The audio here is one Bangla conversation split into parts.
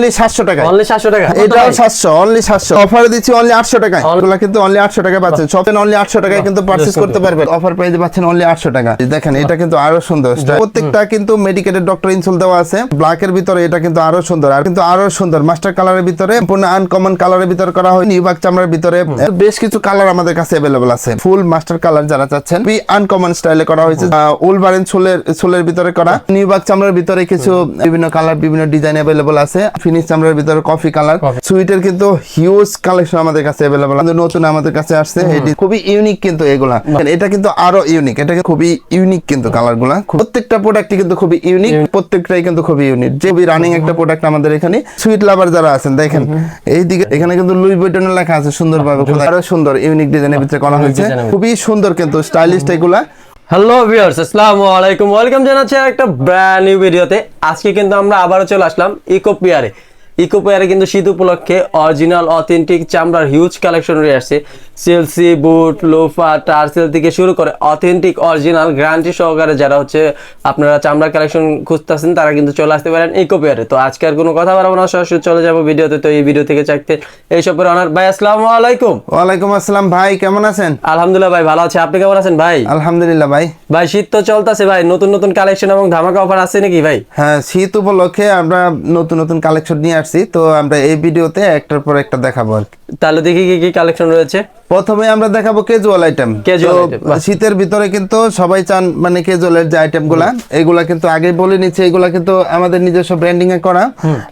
অনলি সাতশো টাকা অনলি সাতশো টাকা। এটাও সাতশো অনলি সাতশো। অফারে দিচ্ছি অনলি আটশো টাকায়। এগুলো কিন্তু অনলি আটশো টাকা পাচ্ছেন। শপে অনলি আটশো টাকায় কিন্তু পার্চেস করতে পারবেন। অফার প্রাইসে পাচ্ছেন অনলি আটশো টাকা। দেখেন এটা কিন্তু আরও সুন্দর। প্রত্যেকটা কিন্তু মেডিকেটেড ডক্টর ইনসুল দেওয়া আছে। ব্ল্যাক এর ভিতরে এটা কিন্তু আরও সুন্দর। আর কিন্তু আরও সুন্দর। মাস্টার কালারের ভিতরে সম্পূর্ণ আনকমন কালারের ভিতরে করা হয়। নিউবাক চামড়ার ভিতরে। বেশ কিছু কালার আমাদের কাছে অ্যাভেলেবল আছে। ফুল মাস্টার কালার যারা চাচ্ছেন আনকমন স্টাইলে করা হয়েছে। উল বারেন সোলের সোলের ভিতরে করা। নিউবাক চামড়ার ভিতরে কিছু বিভিন্ন কালার বিভিন্ন ডিজাইন অ্যাভেলেবল আছে। ফিনিশ চামড়ার ভিতরে কফি কালার সুইটের কিন্তু হিউজ কালেকশন আমাদের কাছে অ্যাভেলেবল নতুন আমাদের কাছে আসছে। এটি খুবই ইউনিক কিন্তু এগুলা। এটা কিন্তু আরও ইউনিক এটা খুবই ইউনিক কিন্তু কালারগুলা। প্রত্যেকটা কিন্তু খুবই ইউনিক প্রত্যেকটাই কিন্তু খুবই ইউনিক যে রানিং একটা প্রোডাক্ট আমাদের এখানে সুইট লাভার যারা আছেন দেখেন। এই দিকে এখানে কিন্তু লুই বইটনের লেখা আছে সুন্দরভাবে। আরও সুন্দর ইউনিক ডিজাইনের ভিতরে করা হয়েছে। খুবই সুন্দর কিন্তু স্টাইলিশ এগুলা। হ্যালো ভিউয়ার্স আসসালামু আলাইকুম ওয়েলকাম জানাচ্ছি একটা ব্র্যান্ড নিউ ভিডিওতে আজকে কিন্তু আমরা আবারও চলে আসলাম ইকোপিয়ারে ইকোপিয়ারে ইকো পিয়ারে কিন্তু শীত উপলক্ষে অরিজিনাল অথেন্টিক চামড়ার হিউজ কালেকশন রয়ে আসছে। সেলসি বুট লোফা টার্সেল থেকে শুরু করে অথেন্টিক অরিজিনাল গ্যারান্টি সহকারে যারা হচ্ছে আপনারা চামড়ার কালেকশন খুঁজতেছেন তারা কিন্তু চলে আসতে পারেন ইকো পিয়ারে তো আজকে আর কোনো কথা বাড়াবো না সরাসরি চলে যাব ভিডিওতে। তো এই ভিডিও থেকে চাইতে এইসবের অনার ভাই আসসালামু আলাইকুম। ওয়ালাইকুম আসসালাম ভাই কেমন আছেন? আলহামদুলিল্লাহ ভাই ভালো আছে। আপনি কেমন আছেন ভাই? আলহামদুলিল্লাহ ভাই। ভাই শীত তো চলতেছে ভাই নতুন নতুন কালেকশন এবং ধামাকা অফার আছে নাকি ভাই? হ্যাঁ শীত উপলক্ষে আমরা নতুন নতুন কালেকশন নিয়ে আসছি তো আমরা এই ভিডিওতে একটার পর একটা দেখাবো আর তাহলে দেখি কি কি কালেকশন রয়েছে। প্রথমে আমরা দেখাবো কেজুয়াল আইটেম। শীতের ভিতরে কিন্তু সবাই চান মানে কেজুয়ালের যে আইটেমগুলা এগুলা কিন্তু আগে বলে নিচ্ছে এগুলা কিন্তু আমাদের নিজস্ব ব্র্যান্ডিং এ করা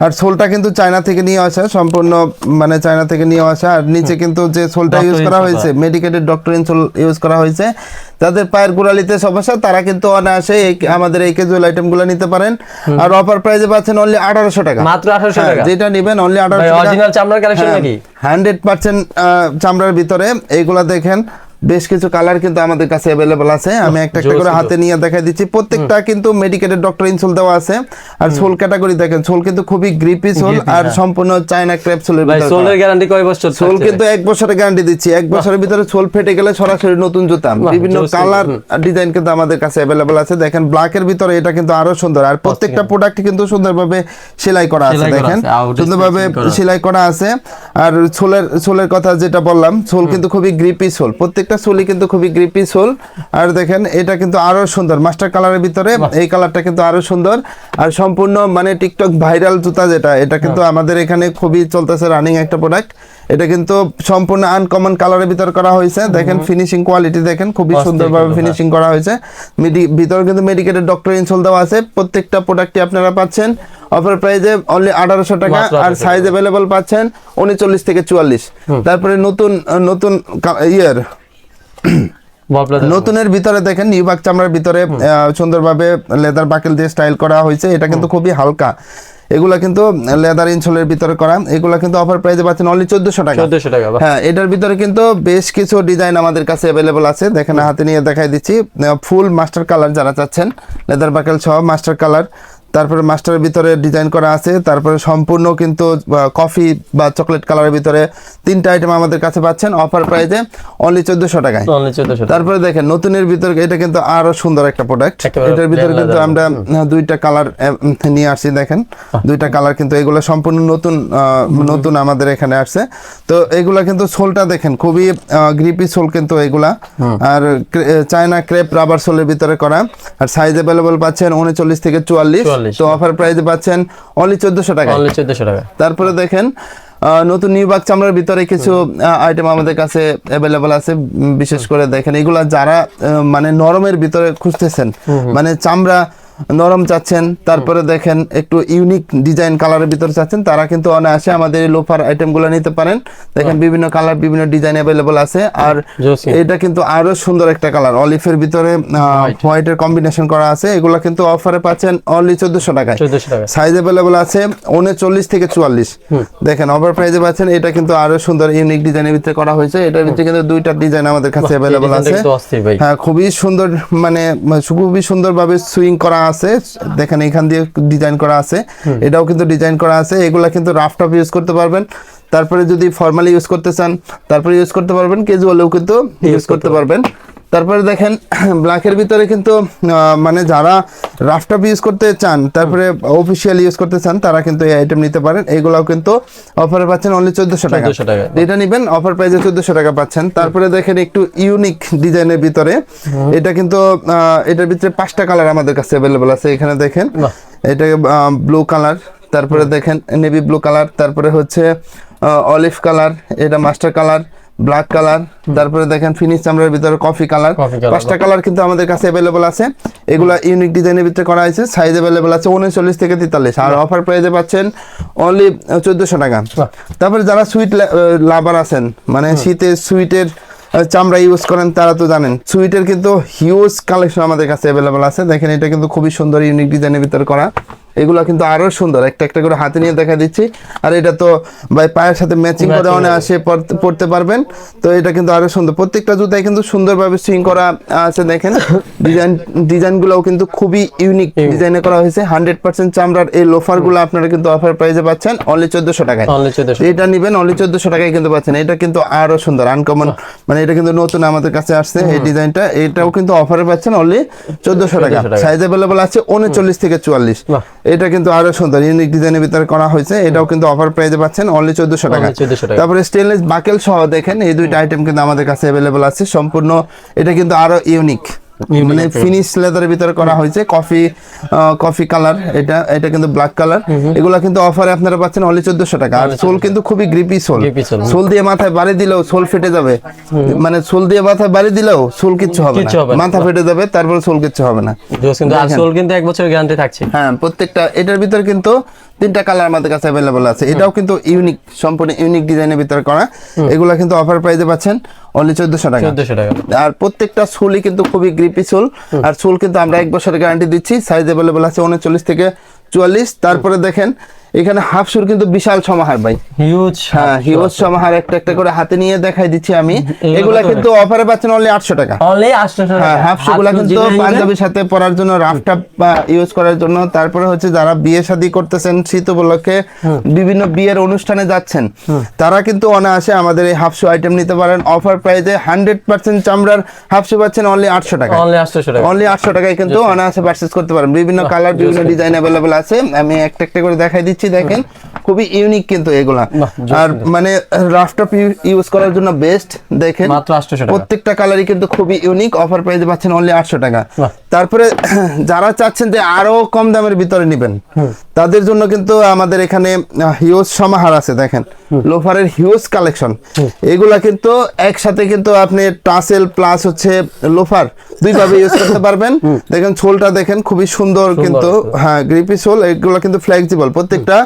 আর সোলটা কিন্তু চায়না থেকে নিয়ে আসা সম্পূর্ণ মানে চায়না থেকে নিয়ে আসা। আর নিচে কিন্তু যে সোলটা ইউজ করা হয়েছে মেডিকেটেড ডক্টর ইনসোল ইউজ করা হয়েছে। যাদের পায়ের গোড়ালিতে সমস্যা তারা কিন্তু অনায়াসে আমাদের এই কেজুয়াল আইটেমগুলা নিতে পারেন। আর অফার প্রাইসে পাচ্ছেন অনলি আঠারোশো টাকা। মাত্র আঠারোশো হ্যাঁ, টাকা? যেটা নেবেন অনলি আঠারোশো টাকা। চামড়ার কালেকশন নাকি? হান্ড্রেড পার্সেন্ট চামড়ার ভিতরে। এইগুলা দেখেন বেশ কিছু কালার কিন্তু আমাদের কাছে অ্যাভেলেবল আছে। আমি একটা একটা করে হাতে নিয়ে দেখাই দিচ্ছি। প্রত্যেকটা কিন্তু মেডিকেটেড ডক্টর ইনসোল দেওয়া আছে। আর সোল ক্যাটাগরি দেখেন সোল কিন্তু খুবই গ্রিপি সোল আর সম্পূর্ণ চায়না ক্রেপ সোলের ভাই ভিতরে সোলের গ্যারান্টি কয় বছর সোল কিন্তু এক বছরের গ্যারান্টি দিচ্ছি। এক বছরের ভিতরে সোল ফেটে গেলে সরাসরি নতুন জুতা। বিভিন্ন কালার ডিজাইন কিন্তু আমাদের কাছে অ্যাভেলেবল আছে। দেখেন ব্ল্যাক এর ভিতরে এটা কিন্তু আরও সুন্দর। আর প্রত্যেকটা প্রোডাক্ট কিন্তু সুন্দরভাবে সেলাই করা আছে দেখেন। সুন্দরভাবে সেলাই করা আছে। আর সোলের সোলের কথা যেটা বললাম সোল কিন্তু খুবই গ্রিপি সোল প্রত্যেকটা সোলই কিন্তু খুবই গ্রিপি সোল আর দেখেন এটা কিন্তু আরও সুন্দর। মাস্টার কালারের ভিতরে এই কালারটা কিন্তু আরও সুন্দর। আর সম্পূর্ণ মানে টিকটক ভাইরাল জুতা যেটা এটা কিন্তু আমাদের এখানে খুবই চলতেছে রানিং একটা প্রোডাক্ট এটা কিন্তু সম্পূর্ণ আনকমন কালারের ভিতর করা হয়েছে। দেখেন ফিনিশিং কোয়ালিটি দেখেন খুবই সুন্দরভাবে ফিনিশিং করা হয়েছে। মিডি- ভিতরে কিন্তু মেডিকেটেড ডক্টর ইনসোল দেওয়া আছে। প্রত্যেকটা প্রোডাক্টই আপনারা পাচ্ছেন। অফার প্রাইজে অনলি আঠারোশো টাকা। আর সাইজ অ্যাভেলেবল পাচ্ছেন উনচল্লিশ থেকে চুয়াল্লিশ। তারপরে নতুন নতুন ইয়ের নতুনের ভিতরে দেখেন নিউবাক চামড়ার ভিতরে সুন্দরভাবে লেদার বাকেল দিয়ে স্টাইল করা হয়েছে। এটা কিন্তু খুবই হালকা। এগুলা কিন্তু লেদার ইনসোলের ভিতরে করা। এগুলা কিন্তু অফার প্রাইসে পাচ্ছেন অনলি চোদ্দশো টাকা। চোদ্দশো টাকা হ্যাঁ এটার ভিতরে কিন্তু বেশ কিছু ডিজাইন আমাদের কাছে অ্যাভেলেবল আছে। দেখেন হাতে নিয়ে দেখাই দিচ্ছি। ফুল মাস্টার কালার যারা চাচ্ছেন লেদার বাকেল সহ মাস্টার কালার তারপরে মাস্টারের ভিতরে ডিজাইন করা আছে তারপরে সম্পূর্ণ কিন্তু কফি বা চকলেট কালারের ভিতরে তিনটা আইটেম আমাদের কাছে পাচ্ছেন অফার প্রাইসে অনলি চোদ্দশো টাকায়। তারপরে দেখেন নতুনের ভিতরে এটা কিন্তু আরও সুন্দর একটা প্রোডাক্ট এটার ভিতরে কিন্তু আমরা দুইটা কালার নিয়ে আসছি দেখেন। দুইটা কালার কিন্তু এগুলো সম্পূর্ণ নতুন নতুন আমাদের এখানে আসছে। তো এগুলা কিন্তু সোলটা দেখেন খুবই গ্রিপি সোল কিন্তু এগুলা। আর চায়না ক্রেপ রাবার সোলের ভিতরে করা। আর সাইজ অ্যাভেলেবল পাচ্ছেন উনচল্লিশ থেকে চুয়াল্লিশ। 44 তো অফার প্রাইসে পাচ্ছেন অনলি চোদ্দশো টাকা অনলি চোদ্দশো টাকা তারপরে দেখেন আহ, নতুন নিউবাক চামড়ার ভিতরে কিছু আইটেম আমাদের কাছে অ্যাভেলেবল আছে। বিশেষ করে দেখেন এগুলা যারা মানে নরমের ভিতরে খুঁজতেছেন মানে চামড়া নরম চাচ্ছেন তারপরে দেখেন একটু ইউনিক ডিজাইন কালারের ভিতরে চাচ্ছেন তারা কিন্তু অনায়াসে আমাদের এই লোফার আইটেমগুলো নিতে পারেন। দেখেন বিভিন্ন কালার বিভিন্ন ডিজাইন অ্যাভেলেবল আছে। আর এটা কিন্তু আরও সুন্দর একটা কালার অলিফের ভিতরে হোয়াইটের কম্বিনেশন করা আছে। এগুলো কিন্তু অফারে পাচ্ছেন অনলি চোদ্দশো টাকায়। সাইজ অ্যাভেলেবল আছে উনচল্লিশ থেকে চুয়াল্লিশ। দেখেন অফার প্রাইজে পাচ্ছেন এটা কিন্তু আরও সুন্দর ইউনিক ডিজাইনের ভিতরে করা হয়েছে। এটার ভিতরে কিন্তু দুইটা ডিজাইন আমাদের কাছে অ্যাভেলেবল আছে। হ্যাঁ খুবই সুন্দর মানে মানে খুবই সুন্দরভাবে সুইং করা আছে দেখেন এখান দিয়ে ডিজাইন করা আছে। এটাও কিন্তু ডিজাইন করা আছে। এগুলা কিন্তু রাফ টপ ইউজ করতে পারবেন। তারপরে যদি ফর্মালি ইউজ করতে চান তারপরে ইউজ করতে পারবেন। কেজুয়ালেও কিন্তু ইউজ করতে পারবেন। তারপরে দেখেন ব্ল্যাকের ভিতরে কিন্তু মানে যারা রাফটাপ ইউজ করতে চান তারপরে অফিসিয়াল ইউজ করতে চান তারা কিন্তু এই আইটেম নিতে পারেন। এইগুলাও কিন্তু অফারে পাচ্ছেন অনলি চোদ্দশো টাকা। এটা নিবেন অফার প্রাইসে চোদ্দশো টাকা পাচ্ছেন। তারপরে দেখেন একটু ইউনিক ডিজাইনের ভিতরে। এটা কিন্তু এটার ভিতরে পাঁচটা কালার আমাদের কাছে অ্যাভেলেবল আছে। এখানে দেখেন এটা ব্লু কালার তারপরে দেখেন নেভি ব্লু কালার তারপরে হচ্ছে অলিভ কালার এটা মাস্টার কালার ব্ল্যাক কালার তারপরে দেখেন ফিনিশ চামড়ার ভিতরে কফি কালার পাঁচটা কালার কিন্তু আমাদের কাছে অ্যাভেলেবল আছে। এগুলা ইউনিক ডিজাইনের ভিতরে করা হয়েছে। সাইজ অ্যাভেলেবল আছে উনচল্লিশ থেকে তেতাল্লিশ। আর অফার প্রাইসে পাচ্ছেন অনলি চোদ্দশো টাকা। তারপরে যারা সুইট লাভার আছেন মানে শীতের সুইটের চামড়া ইউজ করেন তারা তো জানেন সুইটের কিন্তু হিউজ কালেকশন আমাদের কাছে অ্যাভেলেবল আছে। দেখেন এটা কিন্তু খুবই সুন্দর ইউনিক ডিজাইনের ভিতরে করা। এগুলো কিন্তু আরও সুন্দর। একটা একটা করে হাতে নিয়ে দেখা দিচ্ছি। আর এটা তো ভাই পায়ের সাথে ম্যাচিং করে অনেক আসে পড়তে পারবেন। তো এটা কিন্তু আরও সুন্দর। প্রত্যেকটা জুতায় কিন্তু সুন্দরভাবে সুইং করা আছে দেখেন। ডিজাইন ডিজাইনগুলোও কিন্তু খুবই ইউনিক ডিজাইনে করা হয়েছে। হান্ড্রেড পার্সেন্ট চামড়ার এই লোফারগুলো আপনারা কিন্তু অফার প্রাইসে পাচ্ছেন। অনলি চোদ্দশো টাকায়। এটা নিবেন অনলি চোদ্দশো টাকায় কিন্তু পাচ্ছেন। এটা কিন্তু আরও সুন্দর আনকমন মানে এটা কিন্তু নতুন আমাদের কাছে আসছে এই ডিজাইনটা এটাও কিন্তু অফারে পাচ্ছেন অনলি চোদ্দশো টাকা। 1400 টাকা। সাইজ অ্যাভেলেবল আছে উনচল্লিশ থেকে চুয়াল্লিশ। এটা কিন্তু আরও সুন্দর ইউনিক ডিজাইনের ভিতরে করা হয়েছে। এটাও কিন্তু অফার প্রাইসে পাচ্ছেন অনলি চোদ্দশো টাকা। Only 1400 টাকা। তারপরে স্টেনলেস বাকেল সহ দেখেন এই দুইটা আইটেম কিন্তু আমাদের কাছে অ্যাভেলেবল আছে। সম্পূর্ণ এটা কিন্তু আরও ইউনিক মানে ফিনিশ লেদারের ভিতরে করা হয়েছে কফি কফি কালার এটা এটা কিন্তু ব্ল্যাক কালার এগুলা কিন্তু অফারে আপনারা পাচ্ছেন অনলি চোদ্দশো টাকা। আর সোল কিন্তু খুবই গ্রিপি সোল। সোল দিয়ে মাথায় বাড়ি দিলেও সোল ফেটে যাবে। মানে সোল দিয়ে মাথায় বাড়ি দিলেও সোল কিচ্ছু হবে না। মাথা ফেটে যাবে তারপরে সোল কিচ্ছু হবে না। কিন্তু আর সোল কিন্তু এক বছরের গ্যারান্টি থাকছে। হ্যাঁ প্রত্যেকটা এটার ভিতরে কিন্তু তিনটা কালার আমাদের কাছে অ্যাভেলেবল আছে। এটাও কিন্তু ইউনিক সম্পূর্ণ ইউনিক ডিজাইনের ভিতরে করা। এগুলো কিন্তু অফার প্রাইসে পাচ্ছেন অনলি চোদ্দশো টাকা। চোদ্দশো টাকা। আর প্রত্যেকটা সোলই কিন্তু খুবই গ্রিপি সোল আর সোল কিন্তু আমরা এক বছরের গ্যারান্টি দিচ্ছি সাইজ অ্যাভেলেবল আছে উনচল্লিশ থেকে চুয়াল্লিশ। তারপরে দেখেন এখানে হাফ সুর কিন্তু বিশাল সমাহার ভাই। হিউজ হ্যাঁ হিউজ সমাহার একটা একটা করে হাতে নিয়ে দেখাই দিচ্ছি আমি। এগুলা কিন্তু অফারে পাচ্ছেন অনলি আটশো টাকা। অনলি আটশো টাকা। হ্যাঁ হাফ শুগুলা কিন্তু পাঞ্জাবির সাথে পরার জন্য রাফটাপ ইউজ করার জন্য। তারপরে হচ্ছে যারা বিয়ে শাদী করতেছেন শীত উপলক্ষে বিভিন্ন বিয়ের অনুষ্ঠানে যাচ্ছেন তারা কিন্তু অনায়াসে আমাদের এই হাফ শু আইটেম নিতে পারেন। অফার প্রাইসে হান্ড্রেড পার্সেন্ট চামড়ার হাফ শু পাচ্ছেন অনলি আটশো টাকা। অনলি আটশো টাকা। অনলি আটশো টাকায় কিন্তু অনায়াসে পারচেস করতে পারেন। বিভিন্ন কালার বিভিন্ন ডিজাইন অ্যাভেলেবল আছে। আমি একটা একটা করে দেখাই দিচ্ছি। দেখেন খুবই ইউনিক কিন্তু এগুলা। আর মানে রাফটপ ইউজ করার জন্য বেস্ট দেখেন মাত্র 800 টাকা। প্রত্যেকটা কালারই কিন্তু খুবই ইউনিক অফার প্রাইসে পাচ্ছেন অনলি আটশো টাকা। তারপরে যারা চাচ্ছেন যে আরও কম দামের ভিতরে নেবেন তাদের জন্য কিন্তু আমাদের এখানে হিউজ সমাহার আছে দেখেন। লোফারের হিউজ কালেকশন এগুলা কিন্তু একসাথে কিন্তু আপনি টাসেল প্লাস হচ্ছে লোফার দুইভাবে ইউজ করতে পারবেন। দেখেন সোলটা দেখেন খুবই সুন্দর কিন্তু হ্যাঁ গ্রিপি সোল এগুলো কিন্তু ফ্লেক্সিবল প্রত্যেকটা এটা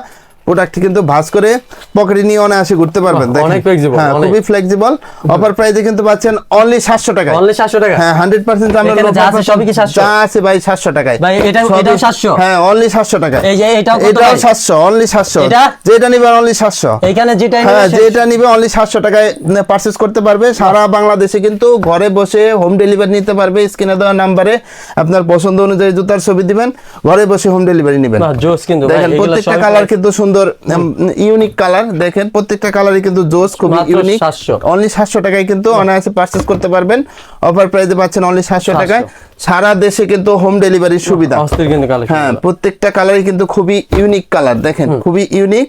প্রোডাক্ট কিন্তু ভাঁজ করে পকেটে নিয়ে অনায়াসে ঘুরতে পারবেন। অনেক flexible, হ্যাঁ। খুবই ফ্লেক্সিবল অফার প্রাইসে কিন্তু পাচ্ছেন অনলি সাতশো টাকা অনলি সাতশো টাকা হ্যাঁ হান্ড্রেড পার্সেন্ট আমরা এখানে যা আছে সবই কি 700? যা আছে ভাই সাতশো টাকায় ভাই, এটা- সবই- এটাও 700? হ্যাঁ অনলি সাতশো টাকা এই যে এটাও কত এটাও ভাই? সাতশো অনলি সাতশো এটা? যেটা নিবে অনলি সাতশো এইখানে যেটা হ্যাঁ যেটা নিবে অনলি সাতশো টাকায় পারচেস করতে পারবে সারা বাংলাদেশে কিন্তু ঘরে বসে হোম ডেলিভারি নিতে পারবে স্ক্রিনে দেওয়া নাম্বারে আপনার পছন্দ অনুযায়ী জুতার ছবি দিবেন ঘরে বসে হোম ডেলিভারি নেবেন জোস কিন্তু দেখেন প্রত্যেকটা কালার কিন্তু সুন্দর ইউনিক কালার দেখেন প্রত্যেকটা কালারই কিন্তু জোস খুবই ইউনিক অনলি সাতশো। টাকায় কিন্তু অনায়াসে পারচেস করতে পারবেন। অফার প্রাইসে পাচ্ছেন অনলি সাতশো টাকায়। সারা দেশে কিন্তু হোম ডেলিভারির সুবিধা। হ্যাঁ প্রত্যেকটা কালারই কিন্তু খুবই ইউনিক কালার দেখেন খুবই ইউনিক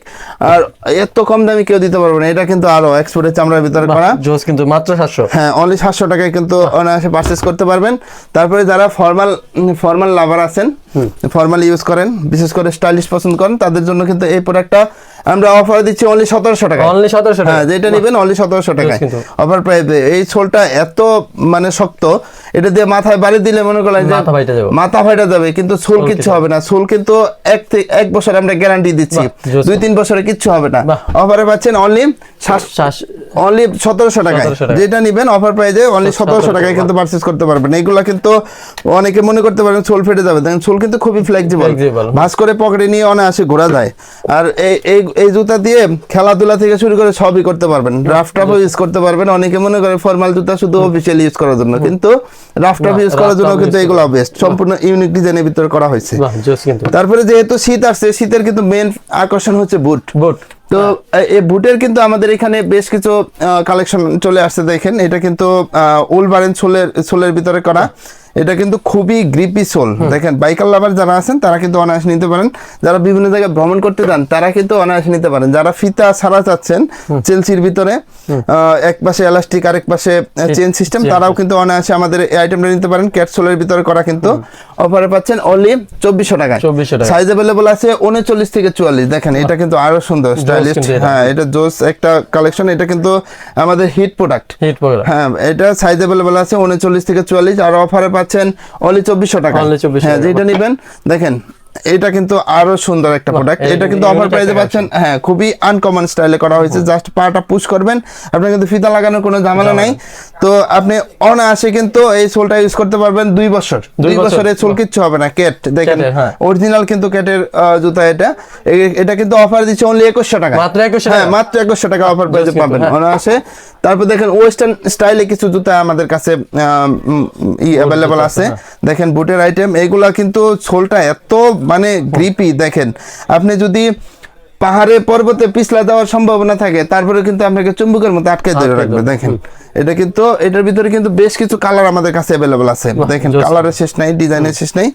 আর এত কম দামে কেউ দিতে পারবে না। এটা কিন্তু আরও এক্সপোর্টের চামড়ার ভিতরে করা। জোস কিন্তু মাত্র সাতশো। হ্যাঁ অনলি সাতশো টাকায় কিন্তু অনায়াসে পারচেস করতে পারবেন। তারপরে যারা ফর্মাল ফর্মাল লাভার আছেন ফর্মাল ইউজ করেন বিশেষ করে স্টাইলিশ পছন্দ করেন তাদের জন্য কিন্তু এই প্রোডাক্টটা আমরা অফার দিচ্ছি অনলি সতেরোশো টাকা অনলি সতেরোশো হ্যাঁ টাকা যেটা নেবেন অনলি সতেরোশো কিন্তু। অফার প্রাইসে এই সোলটা এত মানে শক্ত এটা দিয়ে মাথায় বাড়ি দিলে মনে করেন মাথা ফাইটে যাবে। কিন্তু সোল কিচ্ছু হবে না। সোল কিন্তু এক এক বছর আমরা গ্যারান্টি দিচ্ছি। দুই তিন বছরে কিচ্ছু হবে না। অফারে পাচ্ছেন অনলি অনলি সতেরোশো টাকায়। যেটা নিবেন অফার প্রাইজে অনলি সতেরোশো টাকায় কিন্তু পারচেস করতে পারবেন। এইগুলা কিন্তু অনেকে মনে করতে পারেন সোল ফেটে যাবে। দেখেন সোল কিন্তু খুবই ফ্লেক্সিবল। ভাস করে পকেটে নিয়ে অনায়াসে ঘোরা যায়। আর এই এই জুতা দিয়ে খেলাধুলা থেকে শুরু করে সবই করতে পারবেন। রাফটাপও ইউজ করতে পারবেন। অনেকে মনে করে ফর্মাল জুতা শুধু অফিসিয়াল ইউজ করার জন্য কিন্তু রাফটাপ না, ইউজ করার জন্য কিন্তু এগুলো বেস্ট সম্পূর্ণ ইউনিক ডিজাইনের ভিতরে করা হয়েছে। তারপরে যেহেতু শীত আসছে শীতের কিন্তু মেন আকর্ষণ হচ্ছে বুট বুট তো এ- এই বুটের কিন্তু আমাদের এখানে বেশ কিছু কালেকশন চলে আসছে দেখেন। এটা কিন্তু উলবারেন সোলের সোলের ভিতরে করা। এটা কিন্তু খুবই গ্রিপি সোল দেখেন বাইকার লাভার যারা আছেন তারা কিন্তু অনায়াসে নিতে পারেন। যারা বিভিন্ন জায়গায় ভ্রমণ করতে যান তারা কিন্তু অনায়াসে নিতে পারেন। যারা ফিতা ছাড়া চাচ্ছেন চেলসির ভিতরে এক পাশে এলাস্টিক আরেক পাশে চেন সিস্টেম তারাও কিন্তু অনায়াসে আমাদের এই আইটেমটা নিতে পারেন। ক্যাট সোলের ভিতরে করা কিন্তু অফারে পাচ্ছেন অনলি চব্বিশশো টাকা সাইজ অ্যাভেলেবল আছে উনচল্লিশ থেকে চুয়াল্লিশ। দেখেন এটা কিন্তু আরও সুন্দর স্টাইলিশ এটা। হ্যাঁ এটা জোস একটা কালেকশন এটা কিন্তু আমাদের হিট প্রোডাক্ট হ্যাঁ এটা সাইজ অ্যাভেলেবল আছে উনচল্লিশ থেকে চুয়াল্লিশ। আর অফারে পাচ্ছেন অনলি চব্বিশশো টাকা Only 2400 হ্যাঁ। যেটা নিবেন দেখেন এটা কিন্তু আরও সুন্দর একটা প্রোডাক্ট এটা কিন্তু অফার প্রাইসে পাচ্ছেন হ্যাঁ খুবই আনকমন স্টাইলে করা হয়েছে। জাস্ট পাটা পুশ করবেন আপনার কিন্তু ফিতা লাগানোর কোনো ঝামেলা নাই। তো আপনি অনায়াসে কিন্তু এই সোলটা ইউজ করতে পারবেন দুই বছর। দুই বছর। বছরে সোল কিচ্ছু হবে না কেট। দেখেন এর, হ্যাঁ। অরিজিনাল কিন্তু কেটের জুতা এটা। এটা কিন্তু অফার দিচ্ছে অনলি একুশশো টাকা। মাত্র 2100 হ্যাঁ? মাত্র একুশশো টাকা অফার প্রাইসে পাবেন হ্যাঁ। অনায়াসে। তারপর দেখেন ওয়েস্টার্ন স্টাইলে কিছু জুতা আমাদের কাছে ই অ্যাভেলেবল আছে দেখেন বুটের আইটেম এগুলা কিন্তু সোলটা এত মানে গ্রিপি দেখেন আপনি যদি পাহাড়ে পর্বতে পিছলা দেওয়ার সম্ভাবনা থাকে তারপরে কিন্তু আপনাকে চুম্বকের মতো আটকে ধরে রাখবে দেখেন। এটা কিন্তু এটার ভিতরে কিন্তু বেশ কিছু কালার আমাদের কাছে অ্যাভেলেবল আছে। দেখেন। কালারের শেষ নাই ডিজাইনের শেষ নাই।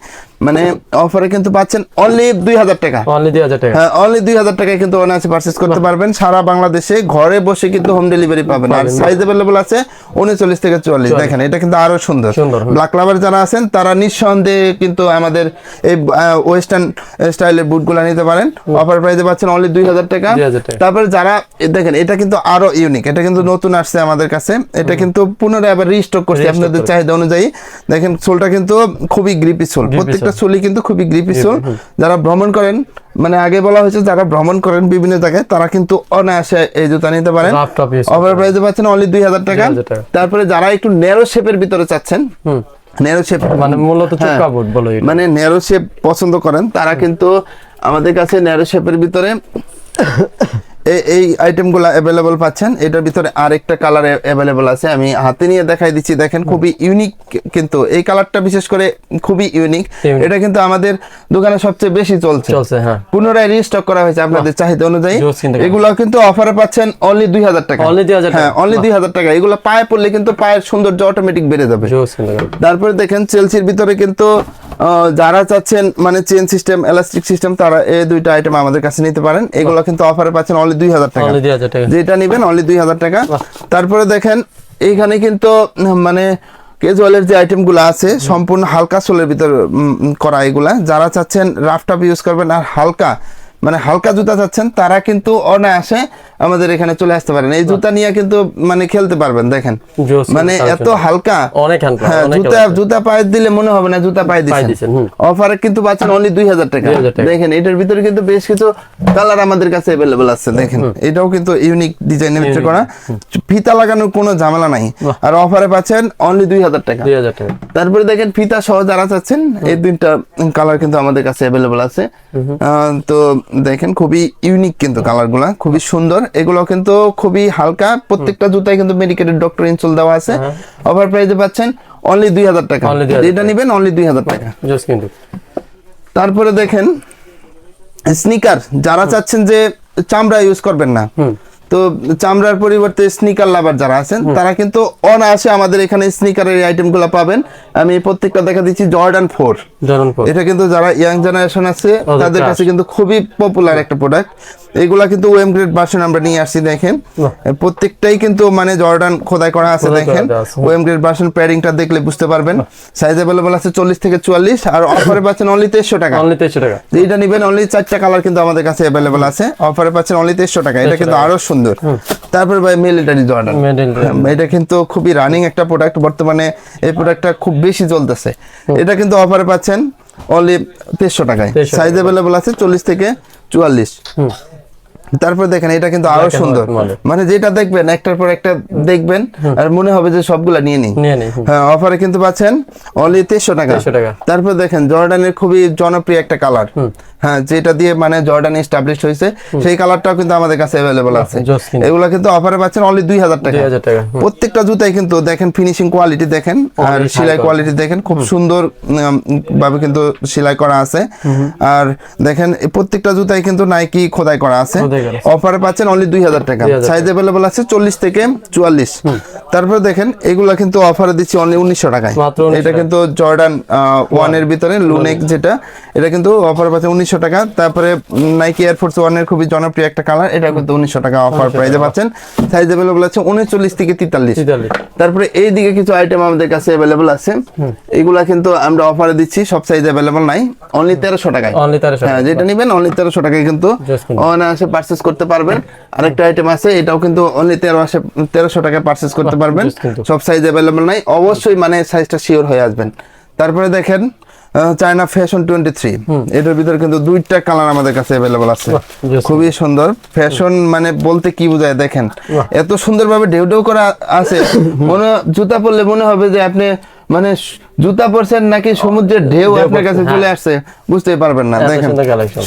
মানে অফারে কিন্তু পাচ্ছেন অনলি দুই হাজার টাকা। অনলি দুই হাজার টাকা। হ্যাঁ অনলি দুই হাজার টাকায় কিন্তু অনায়াসে পারচেস করতে পারবেন। সারা বাংলাদেশে ঘরে বসে কিন্তু হোম ডেলিভারি পাবেন। আর সাইজ অ্যাভেলেবল আছে উনচল্লিশ থেকে চুয়াল্লিশ। দেখেন এটা কিন্তু আরও সুন্দর। ব্ল্যাক লাভার যারা আছেন তারা নিঃসন্দেহে কিন্তু আমাদের এই ওয়েস্টার্ন স্টাইলের বুটগুলো নিতে পারেন। অফার প্রাইসে পাচ্ছেন অনলি দুই হাজার টাকা। 2000 টাকা। তারপরে যারা দেখেন এটা কিন্তু আরও ইউনিক এটা কিন্তু নতুন আসছে আমাদের কাছে। এটা কিন্তু পুনরায় আবার রিস্টক করছি আপনাদের চাহিদা অনুযায়ী। দেখেন সোলটা কিন্তু খুবই গ্রিপি সোল প্রত্যেকটা। সোলই কিন্তু খুবই গ্রিপি সোল যারা ভ্রমণ করেন মানে আগে বলা হয়েছে যারা ভ্রমণ করেন বিভিন্ন জায়গায় তারা কিন্তু অনায়াসে এই জুতা নিতে পারেন। Use প্রাইসে পাচ্ছেন অনলি দুই হাজার টাকা। তারপরে যারা একটু ন্যারো শেপের ভিতরে চাচ্ছেন ন্যারো শেপ মানে মূলত চুক্কা বুট বলো মানে ন্যারো শেপ পছন্দ করেন তারা কিন্তু আমাদের কাছে ন্যারো শেপের ভিতরে এই- আইটেমগুলো অ্যাভেলেবল পাচ্ছেন। এটার ভিতরে আরেকটা কালার অ্যাভেলেবল আছে। আমি হাতে নিয়ে দেখাই দিচ্ছি। দেখেন খুবই ইউনিক কিন্তু এই কালারটা বিশেষ করে খুবই ইউনিক এটা কিন্তু আমাদের দোকানে সবচেয়ে বেশি চলছে। চলছে হ্যাঁ। পুনরায় রিস্টক করা হয়েছে আপনাদের চাহিদা অনুযায়ী। এগুলো কিন্তু অফারে পাচ্ছেন অনলি দুই হাজার টাকা। Only 2000 টাকা। হ্যাঁ অনলি দুই হাজার টাকা। এগুলো পায়ে পড়লে কিন্তু পায়ের সৌন্দর্য অটোমেটিক বেড়ে যাবে। তারপরে দেখেন চেলসির ভিতরে কিন্তু যারা চাচ্ছেন মানে চেন সিস্টেম এলাস্টিক সিস্টেম তারা এই দুইটা আইটেম আমাদের কাছে নিতে পারেন। এগুলো কিন্তু অফারে পাচ্ছেন অনলি দুই হাজার টাকা। যেটা নেবেন অনলি দুই হাজার টাকা। তারপরে দেখেন এইখানে কিন্তু মানে কেজুয়ালের যে আইটেমগুলো আছে সম্পূর্ণ হালকা সোলের ভিতর করা এগুলা। যারা চাচ্ছেন রাফ টাপ ইউজ করবেন আর হালকা মানে হালকা জুতা চাচ্ছেন তারা কিন্তু অনায়াসে আমাদের এখানে চলে আসতে পারেন। এই জুতা নিয়ে কিন্তু মানে খেলতে পারবেন দেখেন। মানে এত হালকা। অনেক হালকা, হ্যাঁ জুতা জুতা পায়ে দিলে মনে হবে না জুতা পায়ে দিচ্ছেন। অফারে কিন্তু পাচ্ছেন অনলি দুই হাজার টাকা। দেখেন এটার ভিতরে কিন্তু বেশ কিছু কালার আমাদের কাছে অ্যাভেলেবল আছে দেখেন। এটাও কিন্তু ইউনিক ডিজাইনের ভিতরে করা। ফিতা লাগানোর কোনো ঝামেলা নাই। আর অফারে পাচ্ছেন অনলি দুই হাজার টাকা। দুই হাজার টাকা। তারপরে দেখেন ফিতা সহ যারা চাচ্ছেন এই দুইটা কালার কিন্তু আমাদের কাছে অ্যাভেলেবল আছে। তো দেখেন খুবই ইউনিক কিন্তু কালারগুলা খুবই সুন্দর। এগুলো কিন্তু খুবই হালকা। প্রত্যেকটা জুতায় কিন্তু মেডিকেটেড ডক্টর ইনসোল দেওয়া আছে। অফার প্রাইসে পাচ্ছেন অনলি দুই হাজার টাকা। Only 2000 যেটা নিবেন অনলি দুই হাজার টাকা। তারপরে দেখেন স্নিকার যারা চাচ্ছেন যে চামড়া ইউজ করবেন না তো চামড়ার পরিবর্তে স্নিকার লাভার যারা আছেন তারা কিন্তু অনায়াসে আমাদের এখানে স্নিকারের আইটেমগুলো পাবেন। আমি প্রত্যেকটা দেখা দিচ্ছি জর্ডান ফোর এটা কিন্তু যারা ইয়াং জেনারেশন আছে তাদের কাছে কিন্তু খুবই পপুলার একটা প্রোডাক্ট এগুলা কিন্তু ওয়েম গ্রেড ভার্সন আমরা নিয়ে আসছি দেখেন। প্রত্যেকটাই কিন্তু মানে জর্ডান খোদাই করা আছে দেখেন। ওয়েম গ্রেড ভার্সন প্যাডিংটা দেখলে বুঝতে পারবেন। সাইজ অ্যাভেলেবল আছে চল্লিশ থেকে চুয়াল্লিশ আর অফারে পাচ্ছেন অনলি তেইশশো টাকা। অনলি তেইশশো টাকা। যেটা নিবেন অনলি চারটা কালার কিন্তু আমাদের কাছে অ্যাভেলেবল আছে। অফারে পাচ্ছেন অনলি তেইশশো টাকা। এটা কিন্তু আরও সুন্দর। তারপর ভাই মিলিটারি জর্ডান এটা কিন্তু খুবই রানিং একটা প্রোডাক্ট বর্তমানে এই প্রোডাক্টটা খুব বেশি চলতেছে। এটা কিন্তু অফারে পাচ্ছেন অনলি তেইশশো টাকায়। সাইজ অ্যাভেলেবল আছে চল্লিশ থেকে চুয়াল্লিশ। তারপর দেখেন এটা কিন্তু আরও সুন্দর। মানে যেটা দেখবেন একটার পর একটা দেখবেন আর মনে হবে যে সবগুলা নিয়ে নিই। হুম। হ্যাঁ অফারে কিন্তু পাচ্ছেন অনলি তেইশশো টাকা। তারপর দেখেন জর্ডানের খুবই জনপ্রিয় একটা কালার। হ্যাঁ যেটা দিয়ে মানে জর্ডান এস্টাবলিশ হয়েছে সেই কালারটাও কিন্তু আমাদের কাছে অ্যাভেলেবল আছে। এগুলো কিন্তু অফারে পাচ্ছেন অনলি দুই হাজার টাকা। প্রত্যেকটা জুতাই কিন্তু দেখেন ফিনিশিং কোয়ালিটি দেখেন আর সেলাই কোয়ালিটি দেখেন খুব সুন্দর ভাবে কিন্তু সেলাই করা আছে। আর দেখেন প্রত্যেকটা জুতাই কিন্তু নাইকি খোদাই করা আছে। অফারে পাচ্ছেন অনলি দুই হাজার টাকা। সাইজ অ্যাভেলেবল আছে চল্লিশ থেকে চুয়াল্লিশ। তারপরে দেখেন এগুলা কিন্তু অফারে দিচ্ছি অনলি উনিশশো টাকায়। এটা কিন্তু জর্ডান ওয়ানের ভিতরে লুনেক যেটা এটা কিন্তু অফারে পাচ্ছে উনিশশো টাকা। তারপরে নাইকি এয়ারফোর্স ওয়ানের খুবই জনপ্রিয় একটা কালার এটা কিন্তু উনিশশো টাকা অফার প্রাইজে পাচ্ছেন। সাইজ অ্যাভেলেবল আছে উনচল্লিশ থেকে তেতাল্লিশ। তারপরে এই দিকে কিছু আইটেম আমাদের কাছে অ্যাভেলেবল আছে। এগুলা কিন্তু আমরা অফারে দিচ্ছি সব সাইজ অ্যাভেলেবল নাই। অনলি তেরোশো টাকায়। Only 1300 হ্যাঁ যেটা নিবেন অনলি তেরোশো টাকায় কিন্তু। অনায়াসে পার্চেস করতে পারবেন। আরেকটা আইটেম আছে এটাও কিন্তু অনলি তেরো তেরোশো টাকায় পার্চেস করতে পারবেন। সব সাইজ অ্যাভেলেবল নাই। অবশ্যই মানে সাইজটা শিওর হয়ে আসবেন। তারপরে দেখেন চায়না ফ্যাশন টোয়েন্টি থ্রি এটার ভিতরে কিন্তু দুইটা কালার আমাদের কাছে অ্যাভেলেবল আছে। খুবই সুন্দর। ফ্যাশন মানে বলতে কি বোঝায় দেখেন? এত সুন্দরভাবে ঢেউ ঢেউ করা আছে মনে জুতা পরলে মনে হবে যে আপনি মানে জুতা পরছেন নাকি সমুদ্রের ঢেউ আপনার কাছে চলে আসছে বুঝতে পারবেন না দেখেন।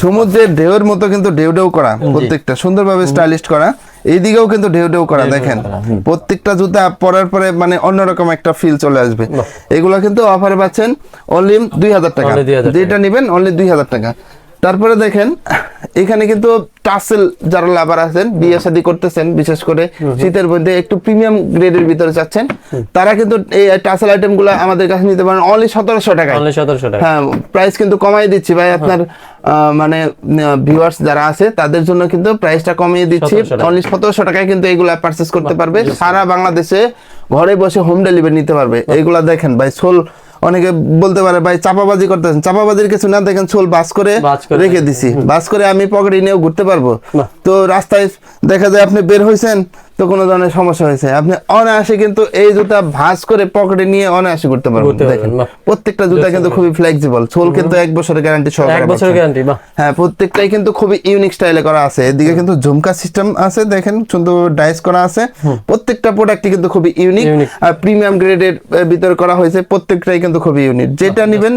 সমুদ্রের ঢেউর মতো কিন্তু ঢেউ ঢেউ করা প্রত্যেকটা সুন্দরভাবে স্টাইলিশ করা এইদিকেও কিন্তু ঢেউ ঢেউ করা দেখেন প্রত্যেকটা জুতা পরার পরে মানে অন্যরকম একটা ফিল চলে আসবে। এগুলো কিন্তু অফারে পাচ্ছেন অনলি দুই হাজার টাকা। Only 2000 টাকা। যেটা নেবেন অনলি দুই হাজার টাকা। তারপরে দেখেন এখানে কিন্তু টাসেল যারা লাভার আছেন বিয়ে শাদী করতেছেন বিশেষ করে শীতের মধ্যে একটু প্রিমিয়াম গ্রেডের ভিতরে চাচ্ছেন তারা কিন্তু এই টাসেল আইটেমগুলো আমাদের কাছে নিতে পারেন অনলি সতেরোশো টাকা হ্যাঁ প্রাইস কিন্তু কমাই দিচ্ছি ভাই আপনার মানে ভিউয়ার্স যারা আছে তাদের জন্য কিন্তু প্রাইসটা কমিয়ে দিচ্ছি 1700 অনলি সতেরোশো টাকায় কিন্তু এগুলা পারচেস করতে পারবে। সারা বাংলাদেশে ঘরে বসে হোম ডেলিভারি নিতে পারবে। এইগুলা দেখেন ভাই সোল অনেকে বলতে পারে ভাই চাপাবাজি করতেছেন। চাপাবাজির কিছু না দেখেন চোল বাস করে রেখে দিছি। বাস করে আমি পকেটে নিয়েও ঘুরতে পারব। তো রাস্তায় দেখা যায় আপনি বের হয়েছেন তো কোনো ধরনের সমস্যা হয়েছে। আপনি অনায়াসে কিন্তু এই জুতা ভাঁজ করে পকেটে নিয়ে অনায়াসে ঘুরতে পারবেন। দেখেন প্রত্যেকটা জুতা কিন্তু খুবই ফ্লেক্সিবল সোল কিন্তু এক বছরের গ্যারান্টি সহকারে এক বছরের গ্যারান্টি হ্যাঁ প্রত্যেকটাই কিন্তু খুবই ইউনিক স্টাইলে করা আছে। এদিকে কিন্তু ঝুমকা সিস্টেম আছে দেখেন সুন্দর ডাইস করা আছে। প্রত্যেকটা প্রোডাক্টই কিন্তু খুবই ইউনিক আর প্রিমিয়াম গ্রেডের ভিতরে করা হয়েছে প্রত্যেকটাই কিন্তু খুবই ইউনিক যেটা নেবেন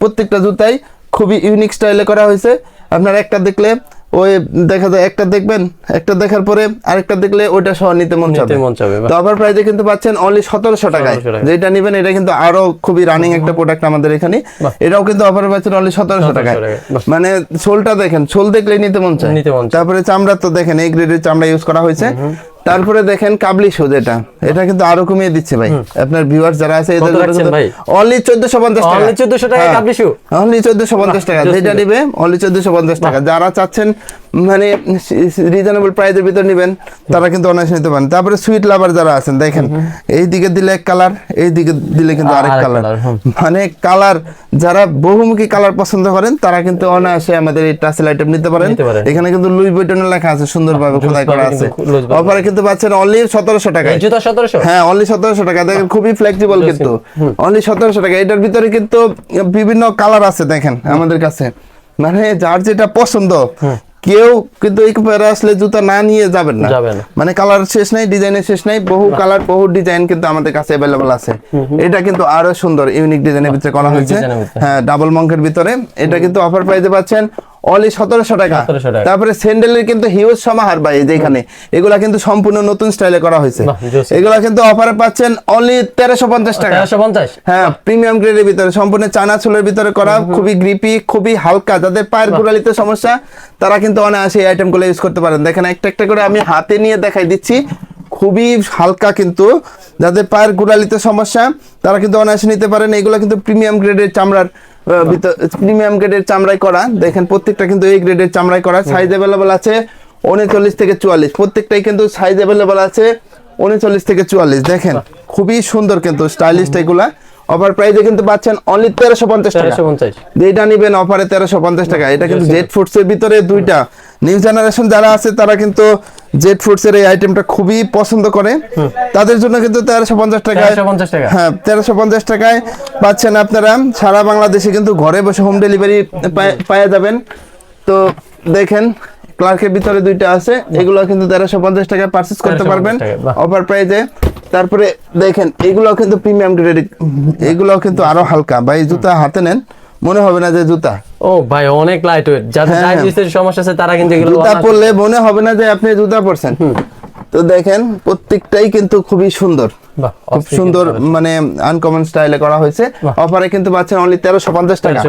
প্রত্যেকটা জুতাই খুবই ইউনিক স্টাইলে করা হয়েছে। আপনার একটা দেখলে ওই দেখা যায় একটা দেখবেন একটা দেখার পরে আরেকটা দেখলে ওইটা সহ নিতে মন চাবে। মন চাবে, তো অফার প্রাইসে কিন্তু পাচ্ছেন অনলি সতেরোশো টাকায়। 1700 টাকায়। যেটা নেবেন এটা কিন্তু আরও খুবই রানিং একটা প্রোডাক্ট আমাদের এখানে। এটাও কিন্তু অফার পাচ্ছেন অনলি সতেরোশো 1700 টাকায়। মানে সোলটা দেখেন সোল দেখলেই মন নিতে মন চায়। তারপরে চামড়া তো দেখেন এই গ্রেডের চামড়া ইউজ করা হয়েছে। তারপরে দেখেন কাবলি শু যেটা এটা কিন্তু আরও কমিয়ে দিচ্ছে ভাই। আপনার ভিউয়ার্স যারা আছে ভাই? অনলি চোদ্দশো পঞ্চাশ টাকা। Only 1400 টাকায় কাবলি shoe? অনলি চোদ্দশো পঞ্চাশ টাকা। যেটা নিবে। অনলি চোদ্দশো পঞ্চাশ টাকা। যারা চাচ্ছেন মানে রিজনেবল প্রাইসের ভিতর নিবেন তারা কিন্তু অনায়াসে নিতে পারেন। তারপরে সুইট লাভার যারা আছেন দেখেন এই দিকে দিলে এক কালার এই দিকে দিলে কিন্তু আরেক কালার মানে কালার যারা বহুমুখী কালার পছন্দ করেন তারা কিন্তু অনায়াসে আমাদের এই টাসেল আইটেম নিতে পারেন। এখানে কিন্তু লুই বইটনের লেখা আছে সুন্দরভাবে খোদাই করা আছে। অফারে কিন্তু পাচ্ছেন অনলি সতেরোশো এই জুতা সতেরোশো? হ্যাঁ অনলি সতেরোশো টাকা দেখেন খুবই ফ্লেক্সিবল কিন্তু। অনলি সতেরোশো টাকা এটার ভিতরে কিন্তু বিভিন্ন কালার আছে দেখেন আমাদের কাছে। মানে যার যেটা পছন্দ কেউ কিন্তু এই পেয়ারে আসলে জুতা না নিয়ে যাবেন না। মানে কালার শেষ নাই ডিজাইনের শেষ নাই বহু কালার বহু ডিজাইন কিন্তু আমাদের কাছে অ্যাভেলেবল আছে। এটা কিন্তু আরও সুন্দর ইউনিক ডিজাইনের ভিতরে করা হয়েছে। হ্যাঁ ডাবল মঙ্কের ভিতরে। এটা কিন্তু অফার প্রাইসে পাচ্ছেন অনলি সতেরোশো টাকা। তারপরে স্যান্ডেলের কিন্তু হিউজ সমাহার ভাই যেখানে এগুলা কিন্তু সম্পূর্ণ নতুন স্টাইলে করা হয়েছে। এগুলা কিন্তু অফারে পাচ্ছেন অনলি তেরোশো পঞ্চাশ টাকা। হ্যাঁ প্রিমিয়াম গ্রেডের ভিতরে সম্পূর্ণ চানা চুলের ভিতরে করা খুবই গ্রিপি খুবই হালকা। যাদের পায়ের গোড়ালিতে সমস্যা তারা কিন্তু অনায়াসে এই আইটেমগুলো ইউজ করতে পারেন। দেখেন একটা একটা করে আমি হাতে নিয়ে দেখাই দিচ্ছি। খুবই হালকা কিন্তু। যাদের পায়ের গোড়ালিতে সমস্যা তারা কিন্তু অনায়াসে নিতে পারেন। এগুলো কিন্তু প্রিমিয়াম গ্রেডের চামড়ার প্রিমিয়াম গ্রেডের চামড়াই করা। দেখেন প্রত্যেকটা কিন্তু এই গ্রেডের চামড়াই করা। সাইজ অ্যাভেলেবল আছে উনচল্লিশ থেকে চুয়াল্লিশ। প্রত্যেকটাই কিন্তু সাইজ অ্যাভেলেবল আছে উনচল্লিশ থেকে চুয়াল্লিশ। দেখেন খুবই সুন্দর কিন্তু স্টাইলিশ এগুলা। অফার প্রাইসে কিন্তু পাচ্ছেন অনলি তেরোশো পঞ্চাশ টাকা। যেটা নিবেন অফারে তেরোশো পঞ্চাশ টাকা। এটা কিন্তু জেড ফুডস এর ভিতরে দুইটা। নিউ জেনারেশন যারা আছে তারা কিন্তু জেড ফুডস এর এই আইটেমটা খুবই পছন্দ করে। তাদের জন্য কিন্তু তেরোশো পঞ্চাশ টাকায় টাকা। হ্যাঁ তেরোশো পঞ্চাশ টাকায় পাচ্ছেন আপনারা। সারা বাংলাদেশে কিন্তু ঘরে বসে হোম ডেলিভারি পাওয়া যাবেন। তো দেখেন ক্লার্কের ভিতরে দুইটা আছে। এগুলো কিন্তু তেরোশো পঞ্চাশ টাকায় পারচেস করতে পারবেন। অফার প্রাইজে তারপরে দেখেন এগুলো কিন্তু প্রিমিয়াম গ্রেডের এগুলো কিন্তু আরও হালকা। বা এই জুতা হাতে নেন। মনে হবে না যে জুতা। ও ভাই অনেক লাইট ওয়েট যাদের হ্যাঁ, হ্যাঁ। ডায়াবেটিসের সমস্যা আছে তারা কিন্তু এগুলো জুতা পরলে মনে হবে না যে আপনি জুতা পরছেন। তো দেখেন প্রত্যেকটাই কিন্তু খুবই সুন্দর। খুব সুন্দর মানে আনকমন স্টাইলে করা হয়েছে। অফারে কিন্তু পাচ্ছেন অনলি তেরোশো পঞ্চাশ টাকা।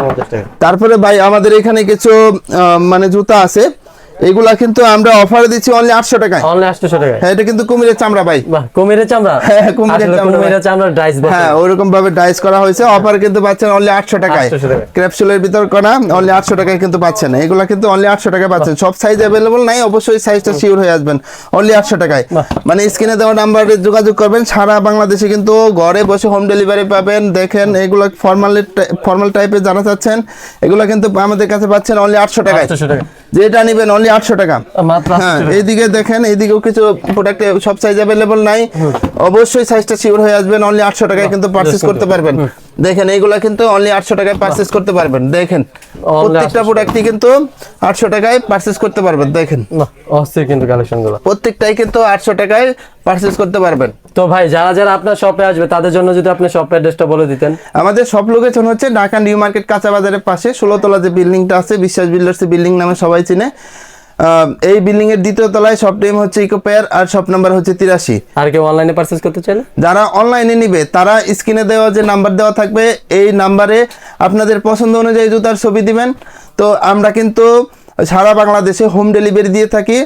তারপরে ভাই আমাদের এখানে কিছু মানে জুতা আছে। এগুলা কিন্তু আমরা অফারে দিচ্ছি অনলি আটশো টাকায়। অনলি 800 টাকা হ্যাঁ এটা কিন্তু কুমিরের চামড়া ভাই। বাহ কুমিরের চামড়া? হ্যাঁ, কুমিরের চামড়া। কুমিরের চামড়া ডাইস হ্যাঁ ওইরকম ভাবে ডাইস করা হয়েছে। অফার কিন্তু পাচ্ছেন অনলি আটশো টাকায়। 800 টাকায়। ক্র্যাপসুলের ভিতর করা অনলি আটশো টাকায় কিন্তু পাচ্ছেন। এগুলা কিন্তু অনলি আটশো টাকায় পাচ্ছেন। সব সাইজ অ্যাভেলেবল নাই অবশ্যই সাইজটা শিওর হয়ে আসবেন। অনলি আটশো টাকায়। মানে স্ক্রিনে দেওয়া নাম্বারে যোগাযোগ করবেন। সারা বাংলাদেশে কিন্তু ঘরে বসে হোম ডেলিভারি পাবেন। দেখেন এগুলো ফর্মাল ফর্মাল টাইপের জানা চাচ্ছেন এগুলো কিন্তু আমাদের কাছে পাচ্ছেন অনলি আটশো টাকায়। 800 টাকা যেটা নিবেন অনলি আটশো টাকা। হ্যাঁ। এইদিকে দেখেন এইদিকেও কিছু প্রোডাক্ট সব সাইজ অ্যাভেলেবল নাই। অবশ্যই সাইজটা শিওর হয়ে আসবেন অনলি আটশো টাকায় কিন্তু পারচেস করতে পারবেন। দেখেন এইগুলা কিন্তু অনলি আটশো টাকায় পারচেস করতে পারবেন। দেখেন প্রত্যেকটা প্রোডাক্টই কিন্তু আটশো টাকায় পারচেস করতে পারবেন দেখেন। অস্থির কিন্তু কালেকশনগুলো প্রত্যেকটাই কিন্তু আটশো টাকায় পারচেস করতে পারবেন। তো ভাই যারা যারা আপনার শপে আসবে তাদের জন্য যদি আপনি শপ অ্যাড্রেসটা বলে দিতেন। আমাদের সব লোকেশন হচ্ছে ঢাকা নিউ মার্কেট কাঁচা বাজারের পাশে ষোলোতলা যে বিল্ডিংটা আছে বিশ্বাস বিল্ডার্স বিল্ডিং নামে সবাই চিনে। এই বিল্ডিং এর দ্বিতীয় তলায় শপ নেম হচ্ছে ইকো পেয়ার আর শপ নাম্বার হচ্ছে তিরাশি। আর কেউ অনলাইনে পারচেজ করতে চাইলে? যারা অনলাইনে নিবে তারা স্ক্রিনে দেওয়া যে নাম্বার দেওয়া থাকবে এই নাম্বারে আপনাদের পছন্দ অনুযায়ী জুতার ছবি দিবেন। তো আমরা কিন্তু সারা বাংলাদেশে হোম ডেলিভারি দিয়ে থাকি।